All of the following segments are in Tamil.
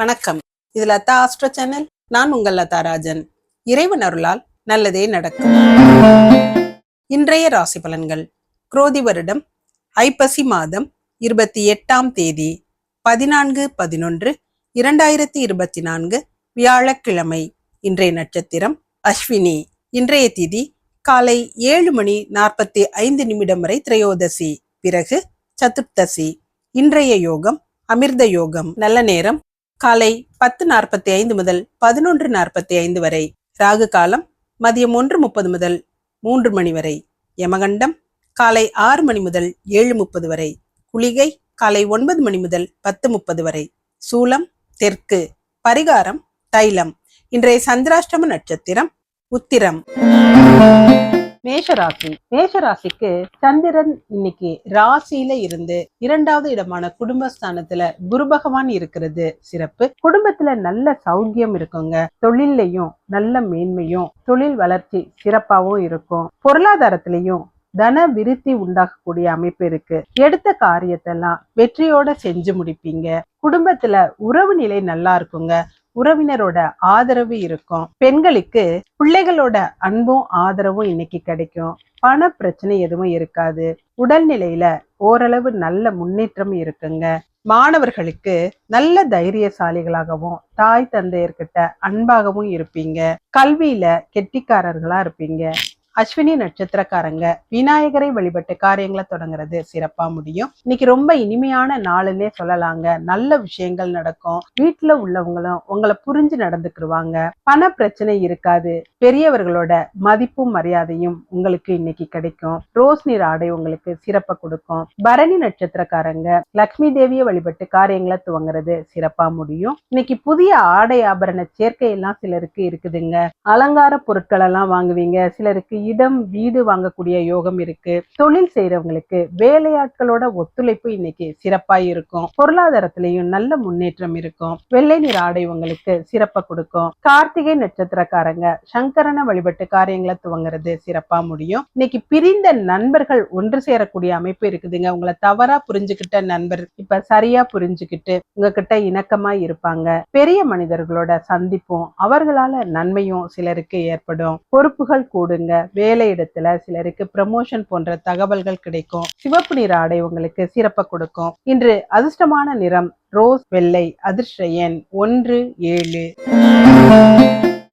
வணக்கம். இது லதா ஆஸ்ட்ரோ சேனல். நான் உங்கள் லதா ராஜன். இறைவன் அருளால் நல்லதே நடக்கும். இன்றைய ராசி பலன்கள். குரோதி வருடம் ஐப்பசி மாதம் இருபத்தி எட்டாம் தேதி பதினான்கு பதினொன்று இரண்டாயிரத்தி இருபத்தி நான்கு வியாழக்கிழமை. இன்றைய நட்சத்திரம் அஸ்வினி. இன்றைய திதி காலை ஏழு மணி நாற்பத்தி ஐந்து நிமிடம் வரை திரையோதசி. பிறகு சதுர்த்தசி இன்றைய யோகம் அமிர்த யோகம். நல்ல நேரம் காலை பத்து நாற்பத்தி ஐந்து முதல் பதினொன்று நாற்பத்தி ஐந்து வரை. ராகு காலம் மதியம் ஒன்று முப்பது முதல் மூன்று மணி வரை. யமகண்டம் காலை ஆறு மணி முதல் ஏழு முப்பது வரை. குளிகை காலை ஒன்பது மணி முதல் பத்து முப்பது வரை. சூலம் தெற்கு. பரிகாரம் தைலம். இன்றைய சந்திராஷ்டம நட்சத்திரம் உத்திரம். மேஷராசி. மேஷராசிக்கு சந்திரன் இன்னைக்கு ராசியில இருந்து இரண்டாவது இடமான குடும்பஸ்தானத்துல குரு பகவான் இருக்கிறது. சிறப்பு. குடும்பத்துல நல்ல சௌக்கியம் இருக்குங்க. தொழில்லையும் நல்ல மேன்மையும் தொழில் வளர்ச்சி சிறப்பாகவும் இருக்கும். பொருளாதாரத்திலையும் தன விருத்தி உண்டாகக்கூடிய அமைப்பு இருக்கு. எடுத்த காரியத்தெல்லாம் வெற்றியோட செஞ்சு முடிப்பீங்க. குடும்பத்துல உறவு நிலை நல்லா இருக்குங்க. உறவினரோட ஆதரவு இருக்கும். பெண்களுக்கு பிள்ளைகளோட அன்பும் ஆதரவும் இன்னைக்கு கிடைக்கும். பண பிரச்சனை எதுவும் இருக்காது. உடல்நிலையில ஓரளவு நல்ல முன்னேற்றம் இருக்குங்க. மாணவர்களுக்கு நல்ல தைரியசாலிகளாகவும் தாய் தந்தையர்கிட்ட அன்பாகவும் இருப்பீங்க. கல்வியில கெட்டிக்காரர்களா இருப்பீங்க. அஸ்வினி நட்சத்திரக்காரங்க விநாயகரை வழிபட்டு காரியங்களை தொடங்குறது சிறப்பா முடியும். இன்னைக்கு ரொம்ப இனிமையான நாளுன்னே சொல்லலாங்க. நல்ல விஷயங்கள் நடக்கும். வீட்டுல உள்ளவங்களும் உங்களை புரிஞ்சு நடந்துக்கிடுவாங்க பண பிரச்சனை இருக்காது. பெரியவர்களோட மதிப்பும் மரியாதையும் உங்களுக்கு இன்னைக்கு கிடைக்கும். ரோஸ் நீர் ஆடை உங்களுக்கு சிறப்பை கொடுக்கும். பரணி நட்சத்திரக்காரங்க லக்ஷ்மி தேவியை வழிபட்டு காரியங்களை துவங்குறது சிறப்பா முடியும். இன்னைக்கு புதிய ஆடை ஆபரண சேர்க்கை எல்லாம் சிலருக்கு இருக்குதுங்க. அலங்கார பொருட்கள் எல்லாம் வாங்குவீங்க. சிலருக்கு இடம் வீடு வாங்கக்கூடிய யோகம் இருக்கு. தொழில் செய்யறவங்களுக்கு வேலையாட்களோட ஒத்துழைப்பு இன்னைக்கு சிறப்பாக இருக்கும். பொருளாதாரத்திலையும் நல்ல முன்னேற்றம் இருக்கும். வெள்ளை நிற ஆடை உங்களுக்கு சிறப்பை கொடுக்கும். கார்த்திகை நட்சத்திரக்காரங்க சங்கரனை வழிபட்டு காரியங்களை துவங்குறது சிறப்பா முடியும். இன்னைக்கு பிரிந்த நண்பர்கள் ஒன்று சேரக்கூடிய அமைப்பு இருக்குதுங்க. உங்களை தவறா புரிஞ்சுக்கிட்ட நண்பர் இப்ப சரியா புரிஞ்சுக்கிட்டு உங்ககிட்ட இணக்கமா இருப்பாங்க. பெரிய மனிதர்களோட சந்திப்பும் அவர்களால நன்மையும் சிலருக்கு ஏற்படும். பொறுப்புகள் கூடுங்க. வேலை இடத்துல சிலருக்கு ப்ரமோஷன் போன்ற தகவல்கள் கிடைக்கும். சிவப்பு நிற ஆடை உங்களுக்கு சிறப்பை கொடுக்கும். இன்று அதிர்ஷ்டமான நிறம் ரோஸ் வெள்ளை அதிர்ஷ்ட எண் ஒன்று ஏழு.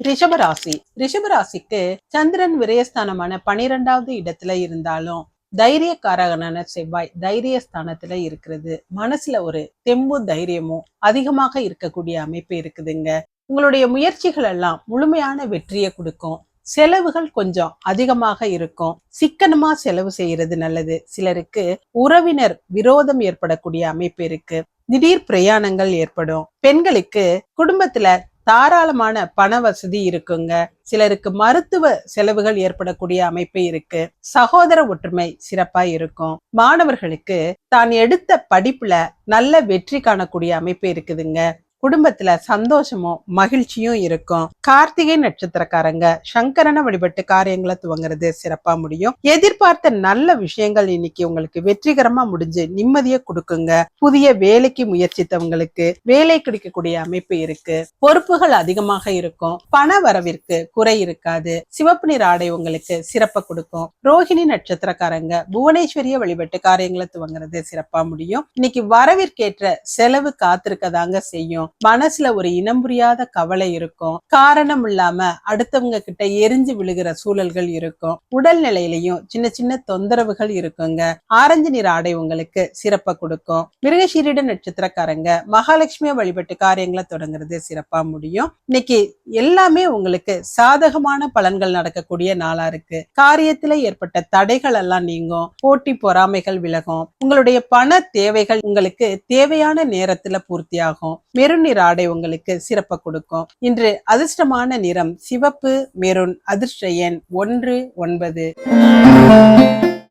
ரிஷபராசி. ரிஷபராசிக்கு சந்திரன் விரயஸ்தானமான பனிரெண்டாவது இடத்துல இருந்தாலும் தைரியக்காரகனான செவ்வாய் தைரிய ஸ்தானத்துல இருக்கிறது. மனசுல ஒரு தெம்பு தைரியமும் அதிகமாக இருக்கக்கூடிய அமைப்பு இருக்குதுங்க. உங்களுடைய முயற்சிகள் எல்லாம் முழுமையான வெற்றியை கொடுக்கும். செலவுகள் கொஞ்சம் அதிகமாக இருக்கும். சிக்கனமா செலவு செய்யறது நல்லது. சிலருக்கு உறவினர் விரோதம் ஏற்படக்கூடிய அமைப்பு இருக்கு. திடீர் பிரயாணங்கள் ஏற்படும். பெண்களுக்கு குடும்பத்துல தாராளமான பண வசதி இருக்குங்க. சிலருக்கு மருத்துவ செலவுகள் ஏற்படக்கூடிய அமைப்பு இருக்கு. சகோதர ஒற்றுமை சிறப்பா இருக்கும். மாணவர்களுக்கு தான் எடுத்த படிப்புல நல்ல வெற்றி காணக்கூடிய அமைப்பு இருக்குதுங்க. குடும்பத்துல சந்தோஷமும் மகிழ்ச்சியும் இருக்கும். கார்த்திகை நட்சத்திரக்காரங்க சங்கரனை வழிபட்டு காரியங்களை துவங்குறது சிறப்பா முடியும். எதிர்பார்த்த நல்ல விஷயங்கள் இன்னைக்கு உங்களுக்கு வெற்றிகரமா முடிஞ்சு நிம்மதியை கொடுக்குங்க. புதிய வேலைக்கு முயற்சித்தவங்களுக்கு வேலை கிடைக்கக்கூடிய அமைப்பு இருக்கு. பொறுப்புகள் அதிகமாக இருக்கும். பண வரவிற்கு குறை இருக்காது. சிவப்பு நிற ஆடை உங்களுக்கு சிறப்பை கொடுக்கும். ரோஹிணி நட்சத்திரக்காரங்க புவனேஸ்வரிய வழிபட்டு காரியங்களை துவங்குறது சிறப்பா முடியும். இன்னைக்கு வரவிற்கேற்ற செலவு காத்திருக்கதாங்க செய்யும். மனசுல ஒரு இனம் புரியாத கவலை இருக்கும். காரணம் இல்லாம அடுத்தவங்க கிட்ட எரிஞ்சு விழுகிற சூழல்கள் இருக்கும். உடல் நிலையிலையும் சின்ன சின்ன தொந்தரவுகள் இருக்குங்க. ஆரஞ்சு நிற ஆடை உங்களுக்கு சிறப்பை கொடுக்கும். மிருகசீரிட நட்சத்திரக்காரங்க மகாலட்சுமியை வழிபட்டு காரியங்களை தொடங்குறது சிறப்பா முடியும். இன்னைக்கு எல்லாமே உங்களுக்கு சாதகமான பலன்கள் நடக்கக்கூடிய நாளா இருக்கு. காரியத்துல ஏற்பட்ட தடைகள் எல்லாம் நீங்கும். போட்டி பொறாமைகள் விலகும். உங்களுடைய பண தேவைகள் உங்களுக்கு தேவையான நேரத்துல பூர்த்தியாகும். மெருநிற ஆடை உங்களுக்கு சிறப்பை கொடுக்கும். இன்று அதிர்ஷ்டமான நிறம் சிவப்பு மெருன் அதிர்ஷ்ட எண் ஒன்று ஒன்பது.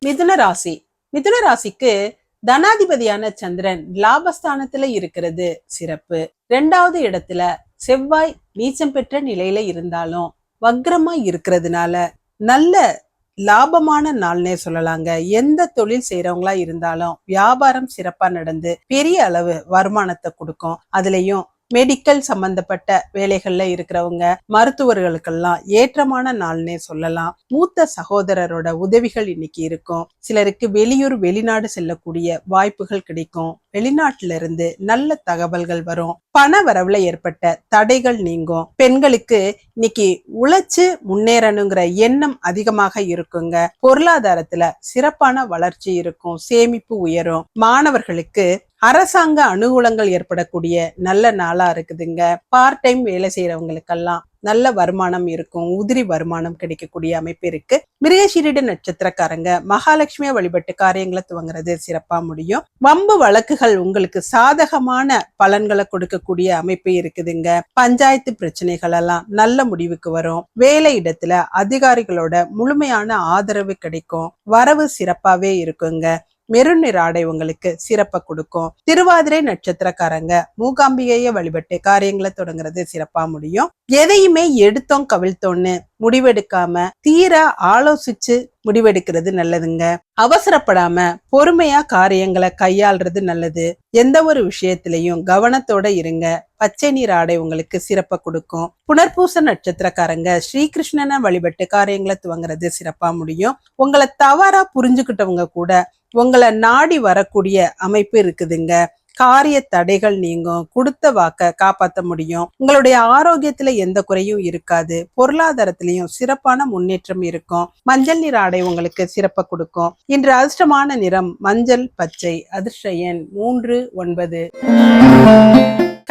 மிதுன ராசி. மிதுன ராசிக்கு தனாதிபதியான சந்திரன் லாபஸ்தானத்துல இருக்கிறது சிறப்பு. ரெண்டாவது இடத்துல செவ்வாய் நீச்சம் பெற்ற நிலையில இருந்தாலும் வக்ரமா இருக்கிறதுனால நல்ல லாபமான நாள்னே சொல்லலாங்க. எந்த தொழில் செய்யறவங்களா இருந்தாலும் வியாபாரம் சிறப்பா நடந்து பெரிய அளவு வருமானத்தை கொடுக்கும். அதுலயும் மெடிக்கல் சம்பந்தப்பட்ட வேலைகள்ல இருக்கிறவங்க மருத்துவர்களுக்கெல்லாம் ஏற்றமான நாள்னே சொல்லலாம். மூத்த சகோதரரோட உதவிகள் இன்னைக்கு இருக்கும். சிலருக்கு வெளியூர் வெளிநாடு செல்லக்கூடிய வாய்ப்புகள் கிடைக்கும். வெளிநாட்டுல இருந்து நல்ல தகவல்கள் வரும். பண வரவுல ஏற்பட்ட தடைகள் நீங்கும். பெண்களுக்கு இன்னைக்கு உழைச்சு முன்னேறணுங்கிற எண்ணம் அதிகமாக இருக்குங்க. பொருளாதாரத்துல சிறப்பான வளர்ச்சி இருக்கும். சேமிப்பு உயரும். மாணவர்களுக்கு அரசாங்க அனுகூலங்கள் ஏற்படக்கூடிய நல்ல நாளா இருக்குதுங்க. பார்ட் டைம் வேலை செய்யறவங்களுக்கெல்லாம் நல்ல வருமானம் இருக்கும். உதிரி வருமானம் கிடைக்கக்கூடிய அமைப்பு இருக்கு. மிருகசீரிட நட்சத்திரக்காரங்க மகாலட்சுமியை வழிபட்டு காரியங்களை துவங்குறது சிறப்பா முடியும். வம்பு வழக்குகள் உங்களுக்கு சாதகமான பலன்களை கொடுக்கக்கூடிய அமைப்பு இருக்குதுங்க. பஞ்சாயத்து பிரச்சனைகள் எல்லாம் நல்ல முடிவுக்கு வரும். வேலை இடத்துல அதிகாரிகளோட முழுமையான ஆதரவு கிடைக்கும். வரவு சிறப்பாவே இருக்குங்க. மெருன் நிற ஆடை உங்களுக்கு சிறப்பை கொடுக்கும். திருவாதிரை நட்சத்திரக்காரங்க மூகாம்பிகைய வழிபட்டு காரியங்களை தொடங்குறது சிறப்பா முடியும். எதையுமே எடுத்தோம் கவிழ்த்தோன்னு முடிவெடுக்காம தீர ஆலோசிச்சு முடிவெடுக்கிறது நல்லதுங்க. அவசரப்படாம பொறுமையா காரியங்களை கையாள்றது நல்லது. எந்த ஒரு விஷயத்திலையும் கவனத்தோட இருங்க. பச்சை நீர் ஆடை உங்களுக்கு சிறப்பை கொடுக்கும். புனர்பூச நட்சத்திரக்காரங்க ஸ்ரீகிருஷ்ணனை வழிபட்டு காரியங்களை துவங்குறது சிறப்பா முடியும். உங்களை தவறா புரிஞ்சுக்கிட்டவங்க கூட உங்களை நாடி வரக்கூடிய அமைப்பு இருக்குதுங்க. காரிய தடைகள் நீங்கும். கொடுத்த வாக்க காப்பாற்ற முடியும். உங்களுடைய ஆரோக்கியத்துல எந்த குறையும் இருக்காது. பொருளாதாரத்திலையும் சிறப்பான முன்னேற்றம் இருக்கும். மஞ்சள் நிற ஆடை உங்களுக்கு சிறப்பை கொடுக்கும். இன்று அதிர்ஷ்டமான நிறம் மஞ்சள் பச்சை அதிர்ஷ்ட எண் மூன்று ஒன்பது.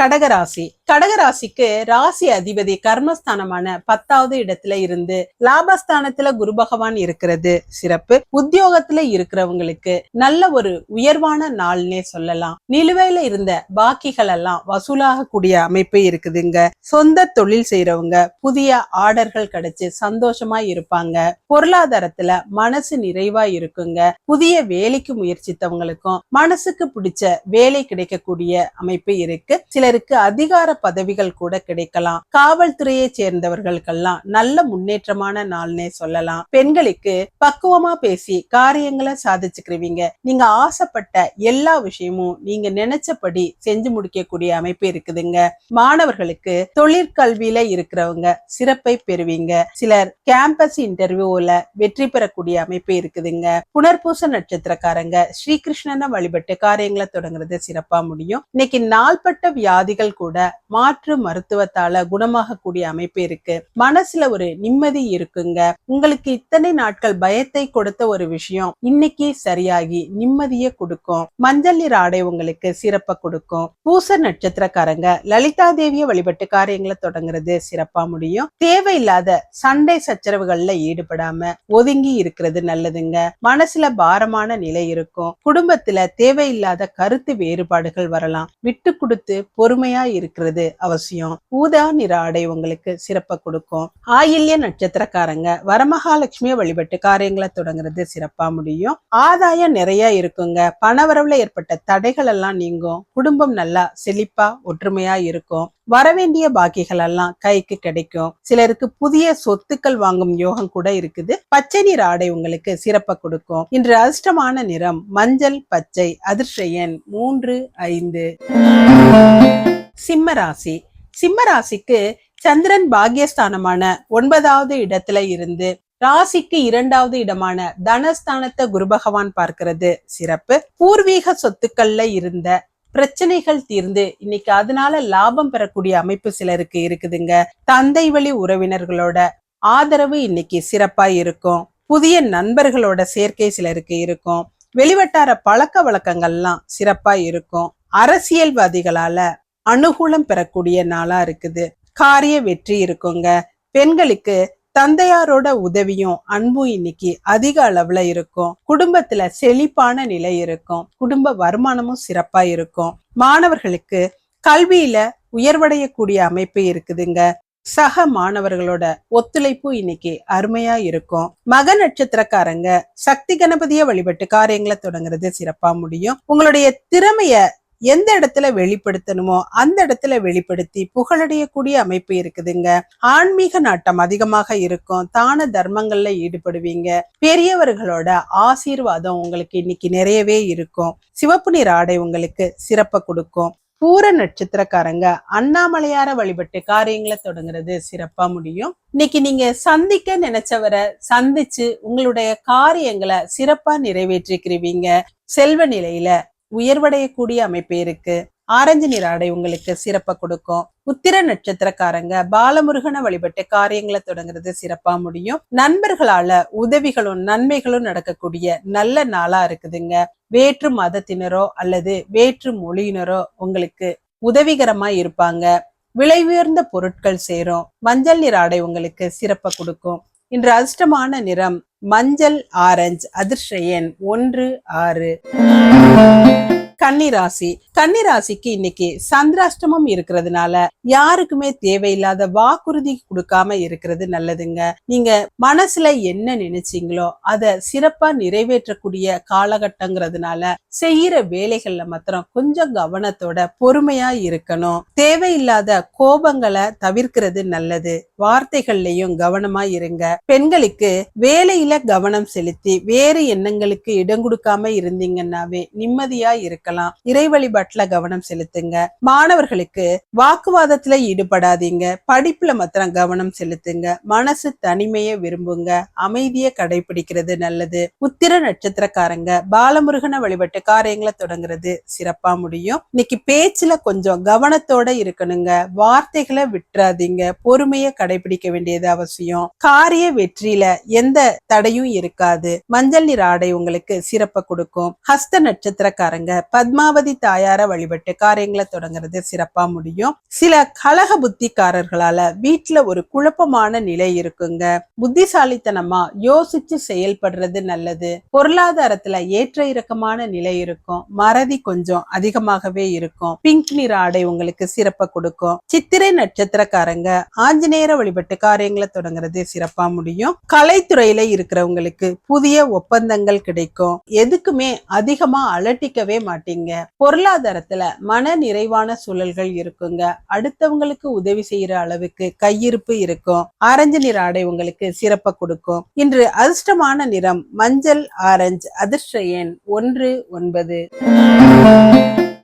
கடகராசி. கடகராசிக்கு ராசி அதிபதி கர்மஸ்தானமான பத்தாவது இடத்துல இருந்து லாபஸ்தானத்துல குரு பகவான் இருக்கிறது. சிறப்பு. உத்தியோகத்துல இருக்கிறவங்களுக்கு நல்ல ஒரு உயர்வான நாள்னே சொல்லலாம். நிலுவையில இருந்த பாக்கிகள் எல்லாம் வசூலாக கூடிய அமைப்பு இருக்குதுங்க. சொந்த தொழில் செய்யறவங்க புதிய ஆர்டர்கள் கிடைச்சு சந்தோஷமா இருப்பாங்க. பொருளாதாரத்துல மனசு நிறைவா இருக்குங்க. புதிய வேலைக்கு முயற்சித்தவங்களுக்கும் மனசுக்கு பிடிச்ச வேலை கிடைக்கக்கூடிய அமைப்பு இருக்கு. சிலருக்கு அதிகார பதவிகள் கூட கிடைக்கலாம். காவல்துறையை சேர்ந்தவர்களுக்கெல்லாம் நல்ல முன்னேற்றமான நாள்னே சொல்லலாம். பெண்களுக்கு பக்குவமா பேசி காரியங்களை சாதிச்சுக்கிறவீங்க நீங்க ஆசைப்பட்ட எல்லா விஷயமும் நீங்க நினைச்சபடி செஞ்சு முடிக்கக்கூடிய அமைப்பு இருக்குதுங்க. மாணவர்களுக்கு தொழிற்கல்வியில இருக்கிறவங்க சிறப்பை பெறுவீங்க. சிலர் கேம்பஸ் இன்டர்வியூல வெற்றி பெறக்கூடிய அமைப்பு இருக்குதுங்க. புனர்பூச நட்சத்திரக்காரங்க ஸ்ரீகிருஷ்ணனை வழிபட்டு காரியங்களை தொடங்குறது சிறப்பா முடியும். இன்னைக்கு நாள்பட்ட வியாதிகள் கூட மாற்று மருத்துவத்தால குணமாகக்கூடிய அமைப்பு இருக்கு. மனசுல ஒரு நிம்மதி இருக்குங்க. உங்களுக்கு இத்தனை நாட்கள் பயத்தை கொடுத்த ஒரு விஷயம் இன்னைக்கு சரியாகி நிம்மதியை கொடுக்கும். மஞ்சள் நிற ஆடை உங்களுக்கு சிறப்ப கொடுக்கும். பூச நட்சத்திரக்காரங்க லலிதா தேவிய வழிபட்டு காரியங்களை தொடங்குறது சிறப்பா முடியும். தேவையில்லாத சண்டை சச்சரவுகள்ல ஈடுபடாம ஒதுங்கி இருக்கிறது நல்லதுங்க. மனசுல பாரமான நிலை இருக்கும். குடும்பத்துல தேவையில்லாத கருத்து வேறுபாடுகள் வரலாம். விட்டு கொடுத்து பொறுமையா இருக்கிறது அவசியம். ஊதா நிற ஆடை உங்களுக்கு சிறப்பை கொடுக்கும். ஆயில்ய நட்சத்திரக்காரங்க வரமகாலட்சுமியை வழிபட்டு காரியங்களை தொடங்குறது சிறப்பா முடியும். ஆதாயம் நிறைய இருக்குங்க. பணவரவுல ஏற்பட்ட தடைகள் எல்லாம் நீங்கும். குடும்பம் நல்லா செழிப்பா ஒற்றுமையா இருக்கும். வரவேண்டிய பாக்கிகள் எல்லாம் கைக்கு கிடைக்கும். சிலருக்கு புதிய சொத்துக்கள் வாங்கும் யோகம் கூட இருக்குது. பச்சை நிற ஆடை உங்களுக்கு சிறப்பை கொடுக்கும். இன்று அதிர்ஷ்டமான நிறம் மஞ்சள் பச்சை அதிர்ஷ்ட எண் மூன்று ஐந்து. சிம்ம ராசி சிம்ம ராசிக்கு சந்திரன் பாக்யஸ்தானமான ஒன்பதாவது இடத்துல இருந்து ராசிக்கு இரண்டாவது இடமான தனஸ்தானத்தை குரு பகவான் பார்க்கிறது சிறப்பு. பூர்வீக சொத்துக்கள்ல இருந்த பிரச்சனைகள் தீர்ந்து இன்னைக்கு அதனால லாபம் பெறக்கூடிய அமைப்பு சிலருக்கு இருக்குதுங்க. தந்தை வழி உறவினர்களோட ஆதரவு இன்னைக்கு சிறப்பா இருக்கும். புதிய நண்பர்களோட சேர்க்கை சிலருக்கு இருக்கும். வெளிவட்டார பழக்க வழக்கங்கள்லாம் சிறப்பா இருக்கும். அரசியல்வாதிகளால அனுகூலம் பெறக்கூடிய நாளா இருக்குது. காரிய வெற்றி இருக்குங்க. பெண்களுக்கு தந்தையாரோட உதவியும் அன்பும் இன்னைக்கு அதிக அளவுல இருக்கும். குடும்பத்துல செழிப்பான நிலை இருக்கும். குடும்ப வருமானமும் சிறப்பா இருக்கும். மாணவர்களுக்கு கல்வியில உயர்வடையக்கூடிய அமைப்பு இருக்குதுங்க. சக மாணவர்களோட ஒத்துழைப்பு இன்னைக்கு அருமையா இருக்கும். மக நட்சத்திரக்காரங்க சக்தி கணபதியை வழிபட்டு காரியங்களை தொடங்குறது சிறப்பா முடியும். உங்களுடைய திறமைய எந்த இடத்துல வெளிப்படுத்தணுமோ அந்த இடத்துல வெளிப்படுத்தி புகழடையக்கூடிய அமைப்பு இருக்குதுங்க. ஆன்மீக நாட்டம் அதிகமாக இருக்கும். தான தர்மங்கள்ல ஈடுபடுவீங்க. பெரியவர்களோட ஆசீர்வாதம் உங்களுக்கு இன்னைக்கு நிறையவே இருக்கும். சிவப்பு நிற ஆடை உங்களுக்கு சிறப்பை கொடுக்கும். பூர நட்சத்திரக்காரங்க அண்ணாமலையார வழிபட்டு காரியங்களை தொடங்குறது சிறப்பா முடியும். இன்னைக்கு நீங்க சந்திக்க நினைச்சவரை சந்திச்சு உங்களுடைய காரியங்களை சிறப்பா நிறைவேற்றிக்கிறீங்க செல்வ நிலையில உயர்வடையக்கூடிய அமைப்பு இருக்கு. ஆரஞ்சு நிற ஆடை உங்களுக்கு சிறப்பை கொடுக்கும். உத்திர நட்சத்திரக்காரங்க பாலமுருகனை வழிபட்டு காரியங்களை தொடங்குறது சிறப்பா முடியும். நண்பர்களால உதவிகளும் நன்மைகளும் நடக்கக்கூடிய நல்ல நாளா இருக்குதுங்க. வேற்று மதத்தினரோ அல்லது வேற்று மொழியினரோ உங்களுக்கு உதவிகரமா இருப்பாங்க. விலை உயர்ந்த பொருட்கள் சேரும். மஞ்சள் நிற ஆடை உங்களுக்கு சிறப்பை கொடுக்கும். இன்று அதிர்ஷ்டமான நிறம் மஞ்சள் ஆரஞ்சு அதிர்ஷயன் ஒன்று ஆறு. கன்னிராசி. கன்னிராசிக்கு இன்னைக்கு சந்திராஷ்டமம் இருக்கிறதுனால யாருக்குமே தேவையில்லாத வாக்குறுதி கொடுக்காம இருக்கிறது நல்லதுங்க. நீங்க மனசுல என்ன நினைச்சீங்களோ அத சிறப்பா நிறைவேற்றக்கூடிய காலகட்டங்கிறதுனால செய்யற வேலைகள்ல மாத்திரம் கொஞ்சம் கவனத்தோட பொறுமையா இருக்கணும். தேவையில்லாத கோபங்களை தவிர்க்கிறது நல்லது. வார்த்தைகள்லயும் கவனமா இருங்க. பெண்களுக்கு வேலையில கவனம் செலுத்தி வேறு எண்ணங்களுக்கு இடம் கொடுக்காம இருந்தீங்கன்னாவே நிம்மதியா இருக்கலாம். இறை வழிபாட்டுல கவனம் செலுத்துங்க. மாணவர்களுக்கு வாக்குவாதத்துல ஈடுபடாதீங்க. படிப்புல மாத்திரம் கவனம் செலுத்துங்க. மனசு தனிமையை விரும்புங்க. அமைதியை கடைபிடிக்கிறது நல்லது. உத்திர நட்சத்திரக்காரங்க பாலமுருகனை வழிபட்டு காரியங்களை தொடங்குறது சிறப்பா முடியும். இன்னைக்கு பேச்சுல கொஞ்சம் கவனத்தோட இருக்கணுங்க. வார்த்தைகளை விட்டுறாதீங்க. பொறுமையை கடைபிடிக்க வேண்டியது அவசியம். காரிய வெற்றியில எந்த தடையும் இருக்காது. மஞ்சள் நிற ஆடை உங்களுக்கு சிறப்பை கொடுக்கும். ஹஸ்த நட்சத்திரக்காரங்க பத்மாவதி தாயார வழிபட்டு காரியங்களை தொடங்குறது சிறப்பா முடியும். சில கலக புத்திக்காரர்களால வீட்டுல ஒரு குழப்பமான நிலை இருக்குங்க. புத்திசாலித்தனமா யோசிச்சு செயல்படுறது நல்லது. பொருளாதாரத்துல ஏற்ற இறக்கமான நிலை இருக்கும். மறதி கொஞ்சம் அதிகமாகவே இருக்கும். பிங்க் நிற ஆடை உங்களுக்கு சிறப்ப கொடுக்கும். சித்திரை நட்சத்திரக்காரங்க ஆஞ்சநேயர வழிபட்டு காரியங்களை தொடங்குறது சிறப்பா முடியும். கலைத்துறையில இருக்கிறவங்களுக்கு புதிய ஒப்பந்தங்கள் கிடைக்கும். எதுக்குமே அதிகமா அலட்டிக்கவே மாட்டீங்க. பொருளாதாரத்துல மன நிறைவான சூழல்கள் இருக்குங்க. அடுத்தவங்களுக்கு உதவி செய்யற அளவுக்கு கையிருப்பு இருக்கும். ஆரஞ்சு நிற ஆடை உங்களுக்கு சிறப்பை கொடுக்கும். இன்று அதிர்ஷ்டமான நிறம் மஞ்சள் ஆரஞ்சு அதிர்ஷ்ட எண் ஒன்று ஒன்பது.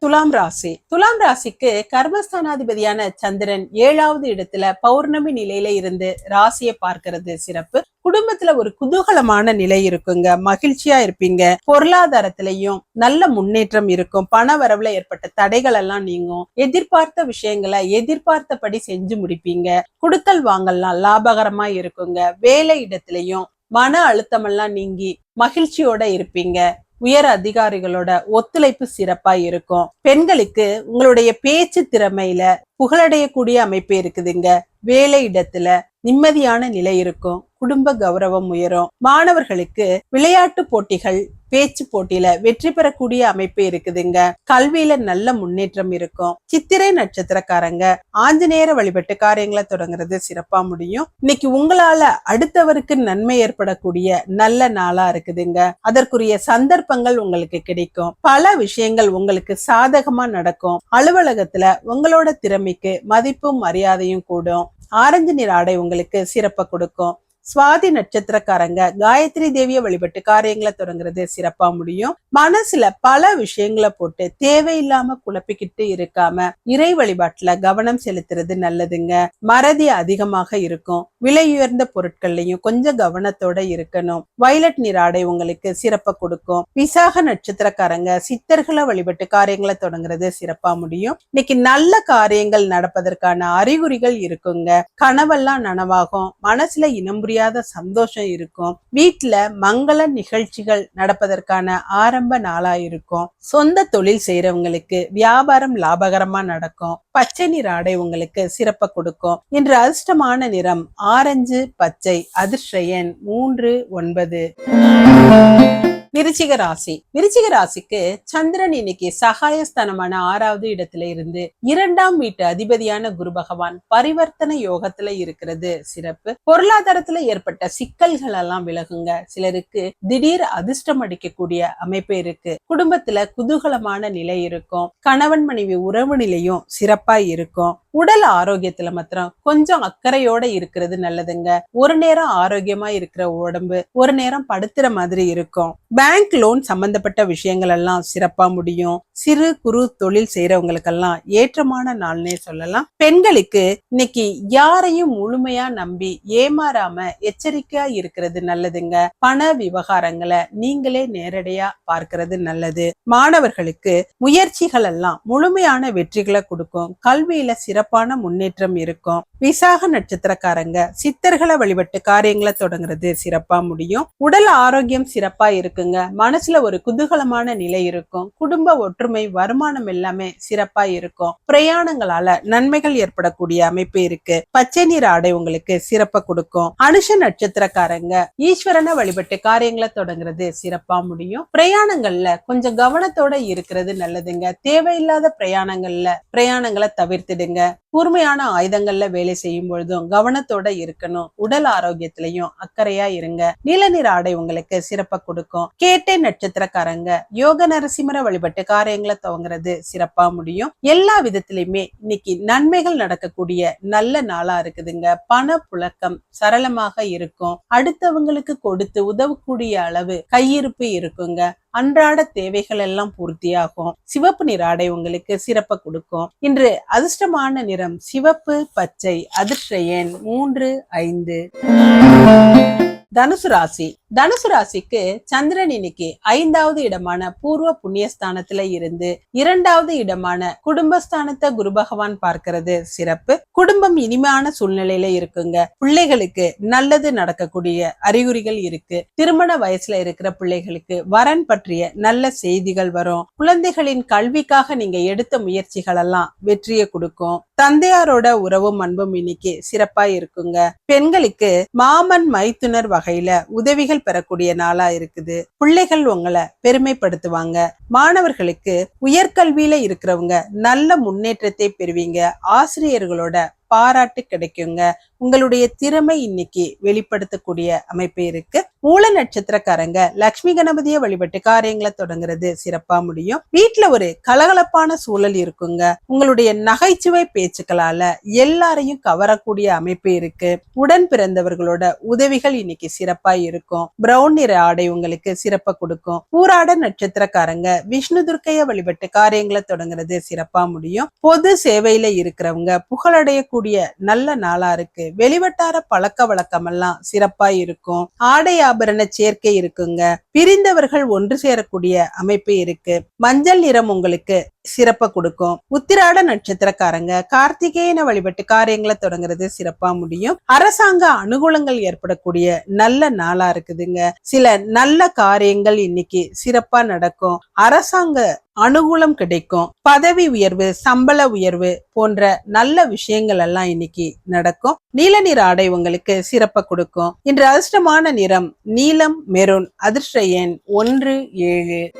துலாம் ராசி. துலாம் ராசிக்கு கர்மஸ்தானாதிபதியான சந்திரன் ஏழாவது இடத்துல பௌர்ணமி நிலையில இருந்து ராசியை பார்க்கிறது சிறப்பு. குடும்பத்துல ஒரு குதூகலமான நிலை இருக்குங்க. மகிழ்ச்சியா இருப்பீங்க. பொருளாதாரத்திலையும் நல்ல முன்னேற்றம் இருக்கும். பண வரவுல ஏற்பட்ட தடைகள் எல்லாம் நீங்கும். எதிர்பார்த்த விஷயங்களை எதிர்பார்த்தபடி செஞ்சு முடிப்பீங்க. குடுத்தல் வாங்கல்லாம் லாபகரமா இருக்குங்க. வேலை இடத்திலையும் மன அழுத்தமெல்லாம் நீங்கி மகிழ்ச்சியோட இருப்பீங்க. உயர் அதிகாரிகளோட ஒத்துழைப்பு சிறப்பா இருக்கும். பெண்களுக்கு உங்களுடைய பேச்சு திறமையில புகழடையக்கூடிய அமைப்பு இருக்குதுங்க. வேலை இடத்துல நிம்மதியான நிலை இருக்கும். குடும்ப கௌரவம் உயரும். மாணவர்களுக்கு விளையாட்டு போட்டிகள் பேச்சு போட்டியில வெற்றி பெறக்கூடிய அமைப்பு இருக்குதுங்க. கல்வியில நல்ல முன்னேற்றம் இருக்கும். சித்திரை நட்சத்திரக்காரங்க ஆஞ்சநேயர வழிபட்டு காரியங்களை தொடங்குறது சிறப்பா முடியும். இன்னைக்கு உங்களால அடுத்தவருக்கு நன்மை ஏற்படக்கூடிய நல்ல நாளா இருக்குதுங்க. அதற்குரிய சந்தர்ப்பங்கள் உங்களுக்கு கிடைக்கும். பல விஷயங்கள் உங்களுக்கு சாதகமா நடக்கும். அலுவலகத்துல உங்களோட திறமைக்கு மதிப்பும் மரியாதையும் கூடும். ஆரஞ்சு நிற ஆடை உங்களுக்கு சிறப்பை கொடுக்கும். சுவாதி நட்சத்திரக்காரங்க காயத்ரி தேவியை வழிபட்டு காரியங்களை தொடங்குறது சிறப்பா முடியும். மனசுல பல விஷயங்களை போட்டு தேவையில்லாம குழப்பிக்கிட்டு இருக்காம இறை வழிபாட்டுல கவனம் செலுத்துறது நல்லதுங்க. மறதி அதிகமாக இருக்கும். விலை உயர்ந்த பொருட்கள்லயும் கொஞ்சம் கவனத்தோட இருக்கணும். வயலட் நீர் ஆடை உங்களுக்கு சிறப்பை கொடுக்கும். விசாக நட்சத்திரக்காரங்க சித்தர்களை வழிபட்டு காரியங்களை தொடங்குறது சிறப்பா முடியும். இன்னைக்கு நல்ல காரியங்கள் நடப்பதற்கான அறிகுறிகள் இருக்குங்க. கனவெல்லாம் நனவாகும். மனசுல இனம் முடியாத சந்தோஷம் இருக்கும். வீட்டுல மங்கள நிகழ்ச்சிகள் நடப்பதற்கான ஆரம்ப நாளா இருக்கும் சொந்த தொழில் செய்யறவங்களுக்கு வியாபாரம் லாபகரமா நடக்கும். பச்சை நிற ஆடை உங்களுக்கு சிறப்ப கொடுக்கும். இன்று அதிர்ஷ்டமான நிறம் ஆரஞ்சு பச்சை அதிர்ஷ்ட எண் மூன்று ஒன்பது. விருச்சிக ராசி. விருச்சிக ராசிக்கு சந்திரன் இன்னைக்கு சகாயஸ்தானமான ஆறாவது இடத்துல இருந்து இரண்டாம் வீட்டு அதிபதியான குரு பகவான் பரிவர்த்தனை யோகத்துல இருக்கிறது. சிறப்பு. பொருளாதாரத்துல ஏற்பட்ட சிக்கல்கள் எல்லாம் விலகுங்க. சிலருக்கு திடீர் அதிர்ஷ்டம் அடிக்கக்கூடிய அமைப்பு இருக்கு. குடும்பத்துல குதூகலமான நிலை இருக்கும். கணவன் மனைவி உறவு நிலையும் சிறப்பா இருக்கும். உடல் ஆரோக்கியத்துல மாத்திரம் கொஞ்சம் அக்கறையோட இருக்கிறது நல்லதுங்க. ஒரு நேரம் ஆரோக்கியமா இருக்கிற உடம்பு ஒரு நேரம் படுத்துற மாதிரி இருக்கும். பேங்க் லோன் சம்பந்தப்பட்ட விஷயங்கள் எல்லாம் சிறப்பா முடியும். சிறு குறு தொழில் செய்யறவங்களுக்கெல்லாம் ஏற்றமான நாள்னே சொல்லலாம். பெண்களுக்கு இன்னைக்கு யாரையும் முழுமையா நம்பி ஏமாறாம எச்சரிக்கையா இருக்கிறது நல்லதுங்க. பண விவகாரங்களை நீங்களே நேரடியா பார்க்கிறது நல்லது. மாணவர்களுக்கு முயற்சிகள் எல்லாம் முழுமையான வெற்றிகளை கொடுக்கும். கல்வியில சிறப்பான முன்னேற்றம் இருக்கும். விசாக நட்சத்திரக்காரங்க. சித்தர்களை வழிபட்டு காரியங்களை தொடங்குறது சிறப்பா முடியும். உடல் ஆரோக்கியம் சிறப்பா இருக்குங்க. மனசுல ஒரு குதூகலமான நிலை இருக்கும். குடும்ப ஒற்றுமை வருமானம் எல்லாமே சிறப்பா இருக்கும். பிரயாணங்களால நன்மைகள் ஏற்படக்கூடிய அமைப்பு இருக்கு. பச்சை நீர் ஆடை உங்களுக்கு சிறப்பை கொடுக்கும். அனுஷ நட்சத்திரக்காரங்க ஈஸ்வரனை வழிபட்டு காரியங்களை தொடங்குறது சிறப்பா முடியும். பிரயாணங்கள்ல கொஞ்சம் கவனத்தோட இருக்கிறது நல்லதுங்க. தேவையில்லாத பிரயாணங்கள்ல பிரயாணங்களை தவிர்த்திடுங்க. கூர்மையான ஆயுதங்கள்ல வேலை செய்யும் பொழுதும் கவனத்தோட இருக்கணும். உடல் ஆரோக்கியத்திலையும் அக்கறையா இருங்க. நீல நிற ஆடை உங்களுக்கு சிறப்பா கொடுக்கும். கேட்டை நட்சத்திரக்காரங்க யோக நரசிம்மர வழிபட்டு காரியங்களை துவங்குறது சிறப்பா முடியும். எல்லா விதத்திலையுமே இன்னைக்கு நன்மைகள் நடக்கக்கூடிய நல்ல நாளா இருக்குதுங்க. பண புழக்கம் சரளமாக இருக்கும். அடுத்தவங்களுக்கு கொடுத்து உதவக்கூடிய அளவு கையிருப்பு இருக்குங்க. அன்றாட தேவைகள் எல்லாம் பூர்த்தியாகும். சிவப்பு நிற ஆடை உங்களுக்கு சிறப்பை கொடுக்கும். இன்று அதிர்ஷ்டமான நிறம் சிவப்பு பச்சை அதிர்ஷ்ட எண் மூன்று ஐந்து. தனுசு ராசி. தனுசு ராசிக்கு சந்திரன் இன்னைக்கு ஐந்தாவது இடமான பூர்வ புண்ணியஸ்தானத்துல இருந்து இரண்டாவது இடமான குடும்பஸ்தானத்தை குரு பகவான் பார்க்கிறது சிறப்பு. குடும்பம் இனிமையான சூழ்நிலையில இருக்குங்க. பிள்ளைகளுக்கு நல்லது நடக்கக்கூடிய அறிகுறிகள் இருக்கு. திருமண வயசுல இருக்கிற பிள்ளைகளுக்கு வரன் பற்றிய நல்ல செய்திகள் வரும். குழந்தைகளின் கல்விக்காக நீங்க எடுத்த முயற்சிகள் எல்லாம் வெற்றியை கொடுக்கும். தந்தையாரோட உறவும் அன்பும் இன்னைக்கு சிறப்பா இருக்குங்க. பெண்களுக்கு மாமன் மைத்துனர் வகையில உதவிகள் பெறக்கூடிய நாளா இருக்குது. பிள்ளைகள் உங்களை பெருமைப்படுத்துவாங்க. மாணவர்களுக்கு உயர்கல்வியில இருக்கிறவங்க நல்ல முன்னேற்றத்தை பெறுவீங்க. ஆசிரியர்களோட பாராட்டு கிடைக்குங்க. உங்களுடைய திறமை இன்னைக்கு வெளிப்படுத்தக்கூடிய அமைப்பு இருக்கு. மூல நட்சத்திரக்காரங்க லக்ஷ்மி கணபதியை வழிபட்டு காரியங்களை தொடங்குறது சிறப்பா முடியும். வீட்டுல ஒரு கலகலப்பான சூழல் இருக்குங்க. உங்களுடைய நகைச்சுவை பேச்சுக்களால எல்லாரையும் கவரக்கூடிய அமைப்பு இருக்கு. உடன் பிறந்தவர்களோட உதவிகள் இன்னைக்கு சிறப்பா இருக்கும். பிரவுன் நிற ஆடை உங்களுக்கு சிறப்ப கொடுக்கும். பூராட நட்சத்திரக்காரங்க விஷ்ணு துர்க்கைய வழிபட்டு காரியங்களை தொடங்குறது சிறப்பா முடியும். பொது சேவையில இருக்கிறவங்க புகழடைய புகழடையக்கூடிய நல்ல நாளா இருக்கு. வெளிவட்டார பழக்க வழக்கம் எல்லாம் சிறப்பா இருக்கும். ஆடை ஆபரண சேர்க்கை இருக்குங்க. பிரிந்தவர்கள் ஒன்று சேரக்கூடிய அமைப்பு இருக்கு. மஞ்சள் நிறம் உங்களுக்கு சிறப்பை கொடுக்கும். உத்திராட நட்சத்திரக்காரங்க கார்த்திகேயன வழிபட்டு காரியங்களை தொடங்குறது சிறப்பா முடியும். அரசாங்க அனுகூலங்கள் ஏற்படக்கூடிய நல்ல நாளா இருக்குதுங்க. சில நல்ல காரியங்கள் இன்னைக்கு சிறப்பா நடக்கும். அரசாங்க அனுகூலம் கிடைக்கும். பதவி உயர்வு சம்பள உயர்வு போன்ற நல்ல விஷயங்கள் எல்லாம் இன்னைக்கு நடக்கும். நீல நிற ஆடை உங்களுக்கு சிறப்பை கொடுக்கும். இன்று அதிர்ஷ்டமான நிறம் நீலம் மெரூன் அதிர்ஷ்ட எண் ஒன்று ஏழு.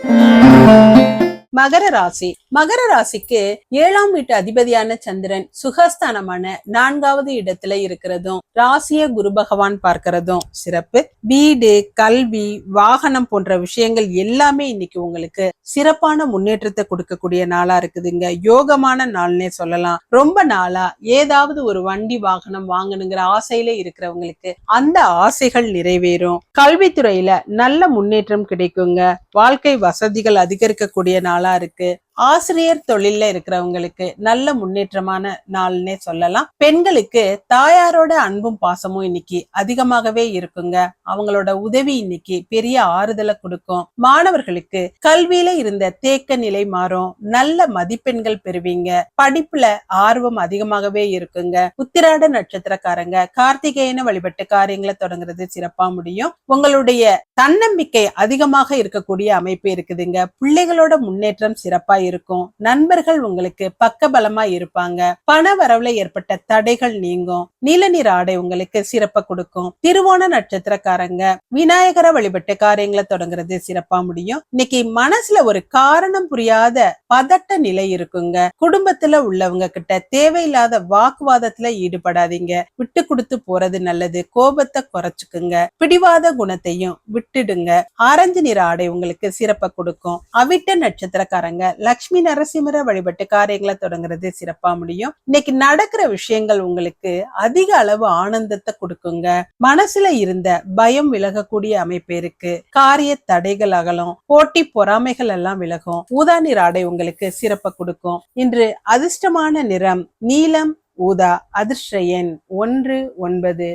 மகர ராசி. மகர ராசிக்கு ஏழாம் வீட்டு அதிபதியான சந்திரன் சுகஸ்தானமான நான்காவது இடத்துல இருக்கிறதும் ராசிய குரு பகவான் பார்க்கிறதும் சிறப்பு. வீடு கல்வி வாகனம் போன்ற விஷயங்கள் எல்லாமே இன்னைக்கு உங்களுக்கு சிறப்பான முன்னேற்றத்தை கொடுக்கக்கூடிய நாளா இருக்குதுங்க. யோகமான நாள்னே சொல்லலாம். ரொம்ப நாளா ஏதாவது ஒரு வண்டி வாகனம் வாங்கணுங்கிற ஆசையில இருக்கிறவங்களுக்கு அந்த ஆசைகள் நிறைவேறும். கல்வித்துறையில நல்ல முன்னேற்றம் கிடைக்குங்க. வாழ்க்கை வசதிகள் அதிகரிக்கக்கூடிய நாளா இருக்கு. ஆசிரியர் தொழில்ல இருக்கிறவங்களுக்கு நல்ல முன்னேற்றமான நாள்னே சொல்லலாம். பெண்களுக்கு தாயாரோட அன்பும் பாசமும் இன்னைக்கு அதிகமாகவே இருக்குங்க. அவங்களோட உதவி இன்னைக்கு பெரிய ஆறுதலை கொடுக்கும். மாணவர்களுக்கு கல்வியில இருந்த தேக்க நிலை மாறும். நல்ல மதிப்பெண்கள் பெறுவீங்க. படிப்புல ஆர்வம் அதிகமாகவே இருக்குங்க. உத்திராட நட்சத்திரக்காரங்க கார்த்திகேயன வழிபட்டு காரியங்களை தொடங்குறது சிறப்பா முடியும். உங்களுடைய தன்னம்பிக்கை அதிகமாக இருக்கக்கூடிய அமைப்பு இருக்குதுங்க. பிள்ளைகளோட முன்னேற்றம் சிறப்பா இருக்கும். நண்பர்கள் உங்களுக்கு பக்கபலமா இருப்பாங்க. பண வரவுல ஏற்பட்ட தடைகள் நீங்கும். நீல நிற ஆடை உங்களுக்கு சிறப்ப கொடுக்கும். திருவோண நட்சத்திரக்காரங்க விநாயகரை வழிபட்டு காரியங்களை தொடங்குறது சிறப்பா முடியும். இன்னைக்கு மனசுல ஒரு காரணம் புரியாத பதட்ட நிலை இருக்குங்க. குடும்பத்துல உள்ளவங்க கிட்ட தேவையில்லாத வாக்குவாதத்துல ஈடுபடாதீங்க. விட்டு கொடுத்து போறது நல்லது. கோபத்தை குறைச்சுக்குங்க. பிடிவாத குணத்தையும் விட்டுடுங்க. ஆரஞ்சு நிற ஆடை உங்களுக்கு சிறப்பை கொடுக்கும். அவிட்ட நட்சத்திரக்காரங்க லட்சுமி நரசிம்மரை வழிபட்டு காரியங்களை தொடங்குறது சிறப்பா முடியும். இன்னைக்கு நடக்கிற விஷயங்கள் உங்களுக்கு அதிக அளவு ஆனந்தத்தை கொடுக்குங்க. மனசுல இருந்த பயம் விலகக்கூடிய அமைப்பு இருக்கு. காரிய தடைகள் அகலும். போட்டி பொறாமைகள் எல்லாம் விலகும். ஊதா நிற ஆடை உங்களுக்கு சிறப்பை கொடுக்கும். இன்று அதிர்ஷ்டமான நிறம் நீலம் ஊதா அதிர்ஷ்ட எண் ஒன்று ஒன்பது.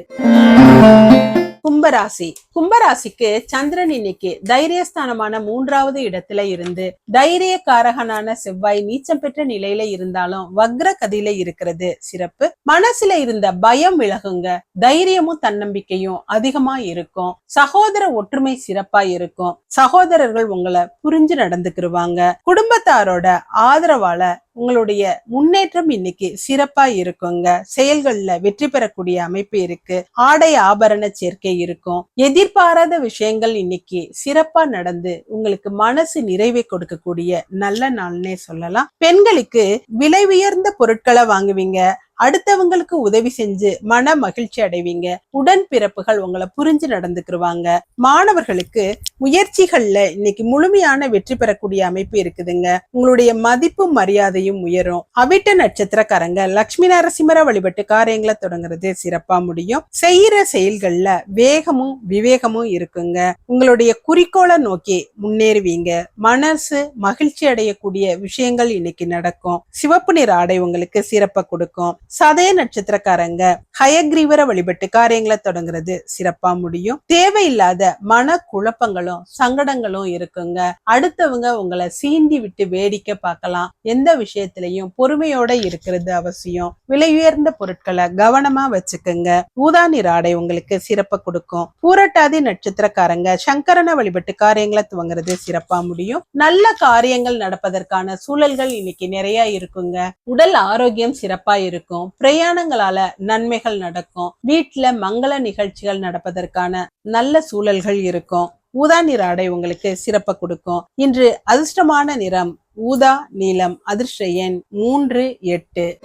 கும்பராசி. கும்பராசிக்கு சந்திரன் இன்னைக்கு தைரியஸ்தானமான மூன்றாவது இடத்துல இருந்து தைரிய காரகனான செவ்வாய் நீச்சம் பெற்ற நிலையில இருந்தாலும் வக்ர கதியில இருக்கிறது சிறப்பு. மனசுல இருந்த பயம் விலகுங்க. தைரியமும் தன்னம்பிக்கையும் அதிகமா இருக்கும். சகோதர ஒற்றுமை சிறப்பா இருக்கும். சகோதரர்கள் உங்களை புரிஞ்சு நடந்துக்கிருவாங்க. குடும்பத்தாரோட ஆதரவால உங்களுடைய முன்னேற்றம் இன்னைக்கு சிறப்பா இருக்குங்க. செயல்கள்ல வெற்றி பெறக்கூடிய அமைப்பு இருக்கு. ஆடை ஆபரண சேர்க்கை இருக்கும். எதிர்பாராத விஷயங்கள் இன்னைக்கு சிறப்பா நடந்து உங்களுக்கு மனசு நிறைவை கொடுக்கக்கூடிய நல்ல நாள்னே சொல்லலாம். பெண்களுக்கு விலை உயர்ந்த பொருட்களை வாங்குவீங்க. அடுத்தவங்களுக்கு உதவி செஞ்சு மன மகிழ்ச்சி அடைவீங்க. உடன் பிறப்புகள் உங்களை புரிஞ்சு நடந்துக்கிருவாங்க. மாணவர்களுக்கு முயற்சிகள்ல இன்னைக்கு முழுமையான வெற்றி பெறக்கூடிய அமைப்பு இருக்குதுங்க. உங்களுடைய மதிப்பும் மரியாதையும் உயரும். அவிட்ட நட்சத்திரக்காரங்க லட்சுமி நரசிம்மர வழிபட்டு காரியங்களை தொடங்குறது சிறப்பா முடியும். செய்யற செயல்கள்ல வேகமும் விவேகமும் இருக்குங்க. உங்களுடைய குறிக்கோளை நோக்கி முன்னேறுவீங்க. மனசு மகிழ்ச்சி அடையக்கூடிய விஷயங்கள் இன்னைக்கு நடக்கும். சிவப்பு நிற ஆடை உங்களுக்கு சிறப்பை கொடுக்கும். சதய நட்சத்திரக்காரங்க ஹயக்ரீவரை வழிபட்டு காரியங்களை தொடங்குறது சிறப்பா முடியும். தேவையில்லாத மன குழப்பங்களும் சங்கடங்களும் இருக்குங்க. அடுத்தவங்க உங்களை சீண்டி விட்டு வேடிக்கை பார்க்கலாம். எந்த விஷயத்திலையும் பொறுமையோட இருக்கிறது அவசியம். விலை உயர்ந்த பொருட்களை கவனமா வச்சுக்கோங்க. ஊதா நிற ஆடை உங்களுக்கு சிறப்பை கொடுக்கும். பூரட்டாதி நட்சத்திரக்காரங்க சங்கரனை வழிபட்டு காரியங்களை துவங்குறது சிறப்பா முடியும். நல்ல காரியங்கள் நடப்பதற்கான சூழல்கள் இன்னைக்கு நிறைய இருக்குங்க. உடல் ஆரோக்கியம் சிறப்பா இருக்கும். பிரயாணங்களால நன்மைகள் நடக்கும். வீட்டுல மங்கள நிகழ்ச்சிகள் நடப்பதற்கான நல்ல சூழல்கள் இருக்கும். ஊதா நிற ஆடை உங்களுக்கு சிறப்பை கொடுக்கும். இன்று அதிர்ஷ்டமான நிறம் ஊதா நீலம் அதிர்ஷ்ட எண் மூன்று எட்டு.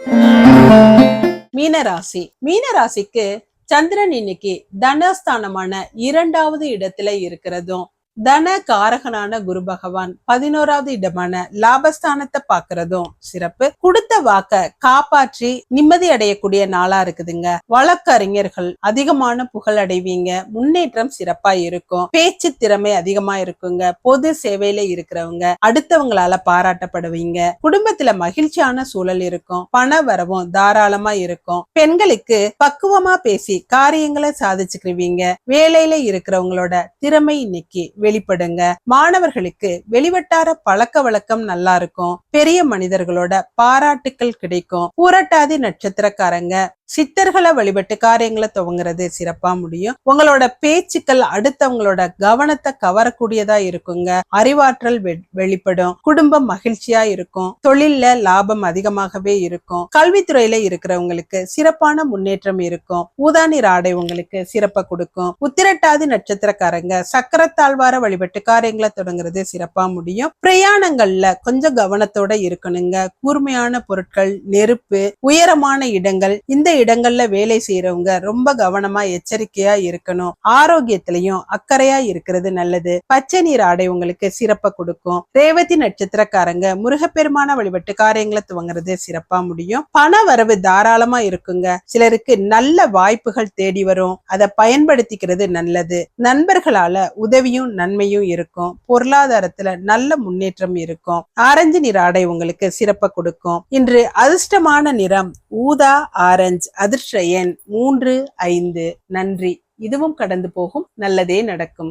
மீனராசி. மீனராசிக்கு சந்திரன் இன்னைக்கு தனஸ்தானமான இரண்டாவது இடத்துல இருக்கிறதும் தன காரகனான குரு பகவான் பதினோராவது இடமான லாபஸ்தானத்தை பாக்குறதும் சிறப்பு. கொடுத்த வாக்க காப்பாற்றி நிம்மதி அடையக்கூடிய நாளா இருக்குதுங்க. வழக்கறிஞர்கள் அதிகமான புகழ் அடைவீங்க. முன்னேற்றம் சிறப்பா இருக்கும். பேச்சு திறமை அதிகமா இருக்குங்க. பொது சேவையில இருக்கிறவங்க அடுத்தவங்களால பாராட்டப்படுவீங்க. குடும்பத்துல மகிழ்ச்சியான சூழல் இருக்கும். பண வரவும் தாராளமா இருக்கும். பெண்களுக்கு பக்குவமா பேசி காரியங்களை சாதிச்சுக்கிருவீங்க. வேலையில இருக்கிறவங்களோட திறமை இன்னைக்கு வெளிப்படுங்க. மாணவர்களுக்கு வெளிவட்டார பழக்க வழக்கம் நல்லா இருக்கும். பெரிய மனிதர்களோட பாராட்டுக்கள் கிடைக்கும். புரட்டாதி நட்சத்திரக்காரங்க சித்தர்களை வழிபட்டு காரியங்களை துவங்குறது சிறப்பா முடியும். உங்களோட பேச்சுக்கள் அடுத்தவங்களோட கவனத்தை கவரக்கூடியதா இருக்குங்க. அறிவாற்றல் வெளிப்படும். குடும்பம் மகிழ்ச்சியா இருக்கும். தொழில்ல லாபம் அதிகமாகவே இருக்கும். கல்வித்துறையில இருக்கிறவங்களுக்கு சிறப்பான முன்னேற்றம் இருக்கும். ஊதானிர் ஆடை உங்களுக்கு சிறப்பை கொடுக்கும். உத்திரட்டாதி நட்சத்திரக்காரங்க சக்கரத்தாழ்வார வழிபட்டு காரியங்களை தொடங்குறது சிறப்பா முடியும். பிரயாணங்கள்ல கொஞ்சம் கவனத்தோட இருக்கணுங்க. கூர்மையான பொருட்கள் நெருப்பு உயரமான இடங்கள் இந்த இடங்கள்ல வேலை செய்யறவங்க ரொம்ப கவனமா எச்சரிக்கையா இருக்கணும். ஆரோக்கியத்திலையும் அக்கறையா இருக்கிறது நல்லது. பச்சை நீர் ஆடை உங்களுக்கு சிறப்பை கொடுக்கும். ரேவதி நட்சத்திரக்காரங்க முருகப்பெருமான வழிபட்டு காரியங்களை துவங்குறது சிறப்பா முடியும். பண வரவு தாராளமா இருக்குங்க. சிலருக்கு நல்ல வாய்ப்புகள் தேடி வரும். அதை பயன்படுத்திக்கிறது நல்லது. நண்பர்களால உதவியும் நன்மையும் இருக்கும். பொருளாதாரத்துல நல்ல முன்னேற்றம் இருக்கும். ஆரஞ்சு நிற ஆடை உங்களுக்கு சிறப்பை கொடுக்கும். இன்று அதிர்ஷ்டமான நிறம் ஊதா ஆரஞ்சு. அதிர்ஷ்ட எண் மூன்று ஐந்து. நன்றி. இதுவும் கடந்து போகும். நல்லதே நடக்கும்.